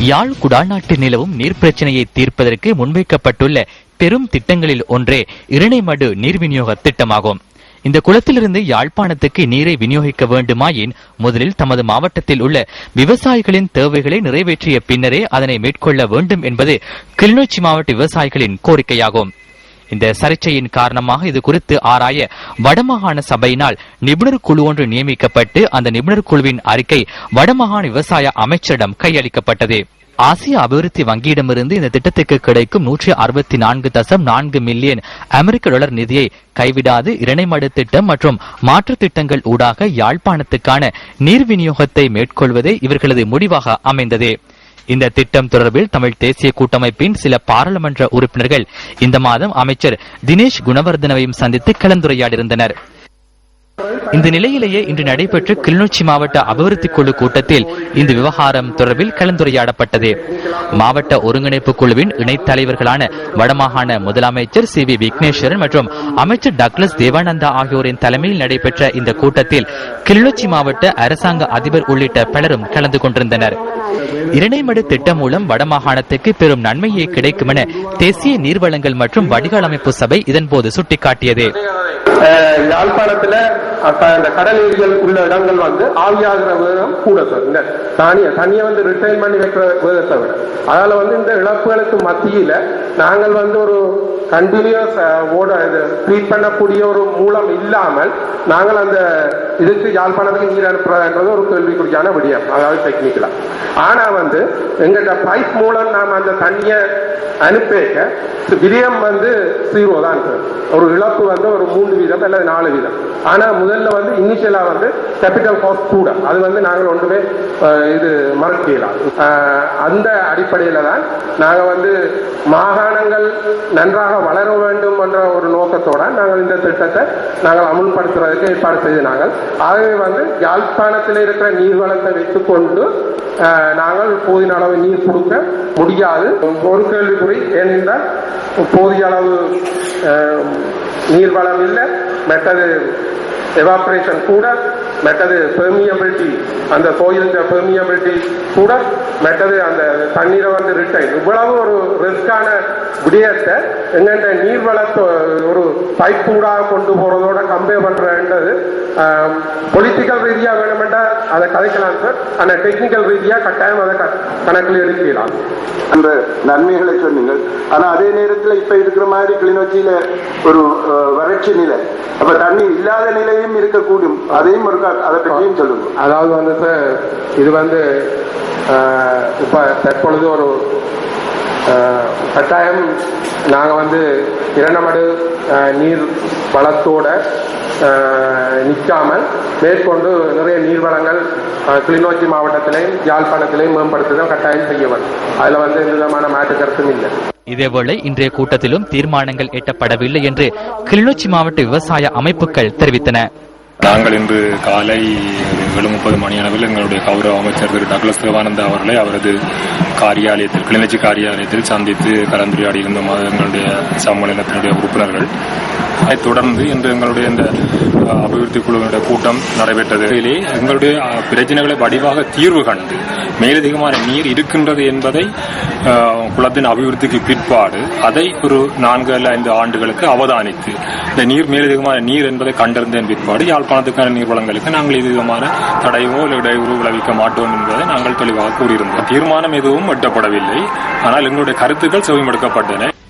யாழ் குடாநாட்டில் நிலவும் நீர் பிரச்சனையை தீர்ப்பதற்கு முன்வைக்கப்பட்டுள்ள பெரும் திட்டங்களில் ஒன்றே இரணைமடு நீர் விநியோக திட்டமாகும். இந்த குளத்திலிருந்து யாழ்ப்பாணத்துக்கு நீரை விநியோகிக்க வேண்டுமாயின் முதலில் தமது மாவட்டத்தில் உள்ள விவசாயிகளின் தேவைகளை நிறைவேற்றிய பின்னரே அதனை மேற்கொள்ள வேண்டும் என்பது கிளிநொச்சி மாவட்ட விவசாயிகளின் கோரிக்கையாகும். இந்த சர்ச்சையின் காரணமாக இது குறித்து ஆராய வடமாகாண சபையினால் நிபுணர் குழு ஒன்று நியமிக்கப்பட்டு அந்த நிபுணர் குழுவின் அறிக்கை வடமாகாண விவசாய அமைச்சரிடம் கையளிக்கப்பட்டது. ஆசிய அபிவிருத்தி வங்கியிடமிருந்து இந்த திட்டத்துக்கு கிடைக்கும் நூற்றி அறுபத்தி நான்கு தசம் நான்கு மில்லியன் அமெரிக்க டாலர் நிதியை கைவிடாது இரணைமடு திட்டம் மற்றும் மாற்று திட்டங்கள் ஊடாக யாழ்ப்பாணத்துக்கான நீர் விநியோகத்தை மேற்கொள்வதே இவர்களது முடிவாக அமைந்தது. இந்த திட்டம் தொடர்பில் தமிழ் தேசிய கூட்டமைப்பின் சில பாராளுமன்ற உறுப்பினர்கள் இந்த மாதம் அமைச்சர் தினேஷ் குணவர்தனவையும் சந்தித்து கலந்துரையாடியிருந்தனர். இந்த நிலையிலேயே இன்று நடைபெற்ற கிளிநொச்சி மாவட்ட அபிவிருத்தி குழு கூட்டத்தில் இந்த விவகாரம் தொடர்பில் கலந்துரையாடப்பட்டது. மாவட்ட ஒருங்கிணைப்பு குழுவின் இணைத் தலைவர்களான வடமாகாண முதலமைச்சர் சி வி விக்னேஸ்வரன் மற்றும் அமைச்சர் டக்ளஸ் தேவானந்தா ஆகியோரின் தலைமையில் நடைபெற்ற இந்த கூட்டத்தில் கிளிநொச்சி மாவட்ட அரசாங்க அதிபர் உள்ளிட்ட பலரும் கலந்து கொண்டிருந்தனர். இரணைமடு திட்டம் மூலம் வடமாகாணத்துக்கு பெரும் நன்மையே கிடைக்கும் என தேசிய நீர்வளங்கள் மற்றும் வடிகால் அமைப்பு சபை இதன்போது சுட்டிக்காட்டியது. யாழ்ப்பாணத்துல அந்த கடல் நீர்கள் உள்ள இடங்கள் வந்து ஆவியாகிற வேகம் கூட சார் இந்த தனியை தனியை வந்து ரிட்டைன் பண்ணி வைக்கிற வேகத்தை விட. அதனால வந்து இந்த இழப்புகளுக்கு மத்தியில நாங்கள் வந்து ஒரு கண்டினியூஸ் ஓட இது ட்ரீட் பண்ணக்கூடிய ஒரு மூலம் இல்லாமல் நாங்கள் அந்த இதுக்கு யாழ்ப்பாணத்துக்கு நீர் அனுப்புறதுன்றது ஒரு கேள்விக்குறியான விடியம் அதாவது டெக்னிக்கலா ஆனா வந்து எங்கள்கிட்ட பைப் மூலம் நாம் அந்த தண்ணியை அனுப்பிக்க விடியம் வந்து சீரோ தான் ஒரு இழப்பு வந்து ஒரு மூன்று வீதம் அல்லது நாலு வீதம். ஆனா முதல்ல வந்து இனிஷியலா வந்து கேபிட்டல் காஸ்ட் கூட அது வந்து நாங்கள் ஒன்றுமே இது மறக்கலாம் அந்த அடிப்படையில தான் நாங்கள் வந்து மாகாணங்கள் நன்றாக வளர வேண்டும் என்ற ஒரு நோக்கத்தோட நாங்கள் இந்த திட்டத்தை நாங்கள் அமுல்படுத்துறதுக்கு ஏற்பாடு செய்து நாங்கள். ஆகவே வந்து யாழ்ப்பாணத்தில் இருக்கிற நீர்வளத்தை வைத்துக்கொண்டு நாங்கள் போதிய அளவு நீர் கொடுக்க முடியாது. ஒரு கேள்விக்குறி ஏனென்றால் போதிய அளவு நீர்வளம் இல்லை மற்றது எவாபரேஷன் கூட மற்றது பெர்மியபிலிட்டி அந்த கோயில் பெர்மியபிலிட்டி கூட மற்றது அந்த தண்ணீரை வந்து ரிட்டைன் இவ்வளவு ஒரு ரிஸ்க் விடயத்தை எங்கெண்ட நீர்வளத்தை ஒரு பைப் ஊடாக கொண்டு போறதோட கம்பேர் பண்றன்றது பொலிட்டிக்கல் ரீதியா வேணுமெண்டா அதை கதைக்கலாம் சார். ஆனா டெக்னிக்கல் ரீதியா கட்டாயம் அதை க- கணக்கில் எடுக்கலாம். அந்த நன்மைகளை சொன்னீங்கள் ஆனா அதே நேரத்துல இப்ப இருக்கிற மாதிரி கிளிநொச்சியில ஒரு வறட்சி நிலை. அப்ப தண்ணி இல்லாத நிலையும் இருக்கக்கூடும். அதையும் ஒரு அதை பற்றியும் சொல்லுங்க அதாவது வந்து சார் இது வந்து இப்ப தற்பொழுது ஒரு கட்டாயம் நாங்க வந்து இரண்டமடு ஆஹ், நீர் வளத்தோட ஆஹ், நிற்காமல் மேற்கொண்டு நிறைய நீர்வளங்கள் ஆஹ், கிளிநொச்சி மாவட்டத்திலையும் யாழ்ப்பாணத்திலையும் மேம்படுத்துதல் கட்டாயம் செய்ய வேண்டும் அதுல வந்து எந்த விதமான மாற்று கருத்தும் இல்லை. இதேவேளை இன்றைய கூட்டத்திலும் தீர்மானங்கள் எட்டப்படவில்லை என்று கிளிநொச்சி மாவட்ட விவசாய அமைப்புகள் தெரிவித்தன. நாங்கள் இன்று காலை ஏழு முப்பது மணி அளவில் எங்களுடைய கௌரவ அமைச்சர் திரு டக்ளஸ் தேவானந்தா அவர்களை அவரது காரியாலயத்தில் கிளிநொச்சி காரியாலயத்தில் சந்தித்து கலந்துரையாடி இருந்த எங்களுடைய சம்மேளனத்தினுடைய உறுப்பினர்கள். அதைத் தொடர்ந்து இன்று எங்களுடைய இந்த அபிவிருத்தி குழுவினுடைய கூட்டம் நடைபெற்றது. இதிலே எங்களுடைய பிரச்சனைகளை வடிவாக தீர்வு கண்டு மேலதிகமான நீர் இருக்கின்றது என்பதை குளத்தின் அபிவிருத்திக்கு பிற்பாடு அதை ஒரு நான்கு அல்ல ஐந்து ஆண்டுகளுக்கு அவதானித்து இந்த நீர் மேலதிகமான நீர் என்பதை கண்டறிந்ததன் பிற்பாடு யாழ்ப்பாணத்துக்கான நீர் வளங்களுக்கு நாங்கள் இது விதமான தடையோ இல்லை இடையூறு விளைவிக்க மாட்டோம் என்பதை நாங்கள் தெளிவாக கூறியிருந்தோம். தீர்மானம் எதுவும் எட்டப்படவில்லை ஆனால் எங்களுடைய கருத்துக்கள் செவிமடுக்கப்பட்டன.